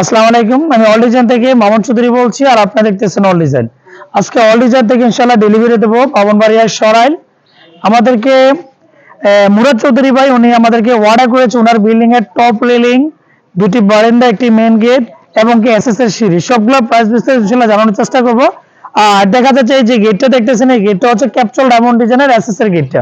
আসসালামু আলাইকুম, আমি অল ডিজাইন থেকে মামুন চৌধুরী বলছি আর দেখতেছেন অল ডিজাইন আজকে অল ডিজাইন থেকে ডেলিভারি দেবো পাবনবাড়িয়ার সরাইল। আমাদেরকে মুরাদ চৌধুরী ভাই, উনি আমাদেরকে করেছে ওনার বিল্ডিং এর টপ রেলিং দুটি বারান্দা, একটি মেন গেট এবং কি এসএস এর সিঁড়ি। সবগুলো প্রাইস বিস্তারিত জানানোর চেষ্টা করব। আর দেখা যাচ্ছে যে গেটটা দেখতেছেন, এই গেটটা হচ্ছে ক্যাপচুয়াল ডায়মন্ড ডিজাইনের এসএস এর গেটটা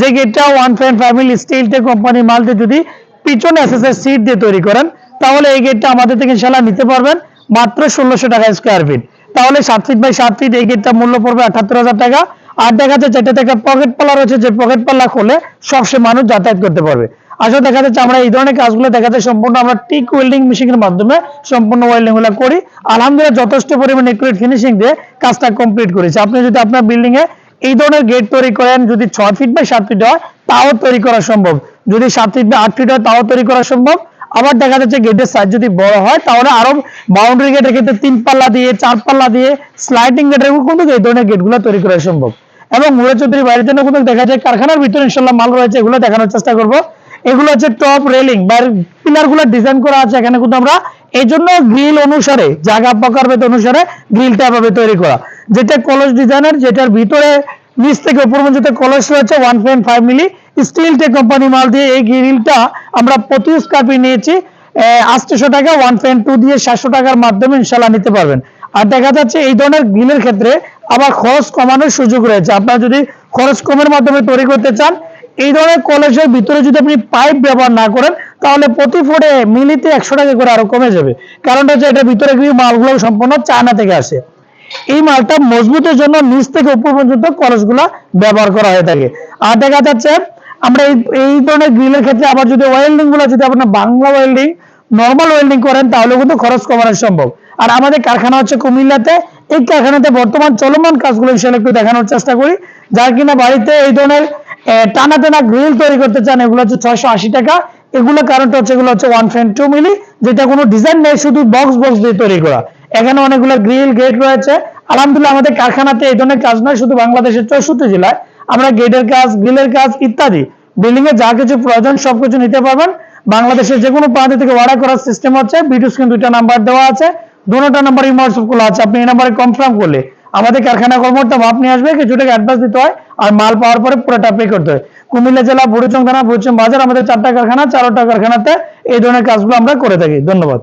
যে গেটটা one friend family steel tech company মাল দিয়ে যদি পিছনে এসএস এর সিট দিয়ে তৈরি করেন তাহলে এই গেটটা আমাদের থেকে ইনশাল্লাহ নিতে পারবেন। মাত্র ষোলোশো টাকা স্কোয়ার ফিট তাহলে সাত ফিট বাই সাত ফিট এই গেটটা মূল্য পড়বে আঠাত্তর হাজার টাকা। আর দেখা যাচ্ছে এটা থেকে পকেট পাল্লা রয়েছে, যে পকেট পাল্লা খুলে সবসময় মানুষ যাতায়াত করতে পারবে। আসলে দেখা যাচ্ছে আমরা এই ধরনের কাজগুলো দেখা যাচ্ছে সম্পূর্ণ আমরা টিক ওয়েল্ডিং মেশিনের মাধ্যমে সম্পূর্ণ ওয়েল্ডিংগুলো করি। আলহামদুলিল্লাহ যথেষ্ট পরিমাণে একুরেট ফিনিশিং দিয়ে কাজটা কমপ্লিট করেছি। আপনি যদি আপনার বিল্ডিং এ এই ধরনের গেট তৈরি করেন, যদি ছয় ফিট বাই সাত ফিট হয়, তাও তৈরি করা সম্ভব। যদি সাত ফিট বাই আট ফিট হয়, তাও তৈরি করা সম্ভব। আবার দেখা যাচ্ছে গেটের সাইজ যদি বড় হয়, তাহলে আরও বাউন্ডারি গেটের ক্ষেত্রে তিন পাল্লা দিয়ে, চার পাল্লা দিয়ে স্লাইডিং গেটের কিন্তু এই ধরনের গেটগুলো তৈরি করা সম্ভব। এবং মুরে চৌধুরী বাইরের জন্য কিন্তু দেখা যায়, কারখানার ভিতরে ইনশাল্লাহ মাল রয়েছে, এগুলো দেখানোর চেষ্টা করব। এগুলো হচ্ছে টপ রেলিং বা পিলারগুলো ডিজাইন করা আছে এখানে কিন্তু আমরা। এই জন্য গ্রিল অনুসারে, জায়গা প্রকার ভেদ অনুসারে গ্রিলটা এভাবে তৈরি করা। যেটা কলস ডিজাইনের যেটার ভিতরে নিচ থেকে উপর পর্যন্ত কলস রয়েছে one point five milli steel tech company মাল দিয়ে এই গ্রিলটা আমরা প্রতি স্কোয়ার ফিট নিয়েছি আটশো টাকা ওয়ান পয়েন্ট টু দিয়ে সাতশো টাকার মাধ্যমে ইনশাল্লাহ নিতে পারবেন। আর দেখা যাচ্ছে এই ধরনের গ্রিলের ক্ষেত্রে আবার খরচ কমানোর সুযোগ রয়েছে। আপনারা যদি খরচ কমের মাধ্যমে তৈরি করতে চান, এই ধরনের কলেজের ভিতরে যদি আপনি পাইপ ব্যবহার না করেন, তাহলে প্রতি ফুটে মিলিতে একশো টাকা করে আরও কমে যাবে। কারণটা হচ্ছে এটার ভিতরে কিন্তু মালগুলো সম্পূর্ণ চায়না থেকে আসে। এই মালটা মজবুতের জন্য নিচ থেকে উপর পর্যন্ত কলসগুলো ব্যবহার করা হয়ে থাকে। আর দেখা যাচ্ছে আমরা এই এই ধরনের গ্রিলের ক্ষেত্রে আবার যদি ওয়েল্ডিংগুলো, যদি আপনার বাংলা ওয়েল্ডিং নর্মাল ওয়েল্ডিং করেন, তাহলে কিন্তু খরচ কমানো সম্ভব। আর আমাদের কারখানা হচ্ছে কুমিল্লাতে, এই কারখানাতে বর্তমান চলমান কাজগুলো ইনশাল্লাহ একটু দেখানোর চেষ্টা করি। যার কিনা বাড়িতে এই ধরনের টানা টানা গ্রিল তৈরি করতে চান, এগুলো হচ্ছে ছয়শো আশি টাকা। এগুলো কারণটা হচ্ছে, এগুলো হচ্ছে ওয়ান ফ্রেন্ড টু মিলি যেটা কোনো ডিজাইন নেই, শুধু বক্স বক্স দিয়ে তৈরি করা। এখানে অনেকগুলো গ্রিল গেট রয়েছে। আলহামদুলিল্লাহ, আমাদের কারখানাতে এই ধরনের কাজ নয়, শুধু বাংলাদেশের চৌষট্টি জেলায়। আমরা গেটের কাজ গ্রিলের কাজ ইত্যাদি। বিল্ডিং এ যা কিছু প্রয়োজন, সবকিছু নিতে পারবেন। বাংলাদেশের যে কোনো প্রান্ত থেকে অর্ডার করার সিস্টেম হচ্ছে ভিডিও স্ক্রিন দুইটা নাম্বার দেওয়া আছে। দুটো নাম্বার ইমোটসঅপ খোলা আছে। আপনি এই নাম্বারে কনফার্ম করলে আমাদের কারখানা কর্মকর্তা মাপ নিয়ে আসবে, কিছু টাকা অ্যাডভান্স দিতে হয় আর মাল পাওয়ার পরে পুরোটা পে করতে হয়। কুমিল্লা জেলা বুড়িচং থানা বুড়িচং বাজার, আমাদের চারটা কারখানা, চারটা কারখানাতে এই ধরনের কাজগুলো আমরা করে থাকি। ধন্যবাদ।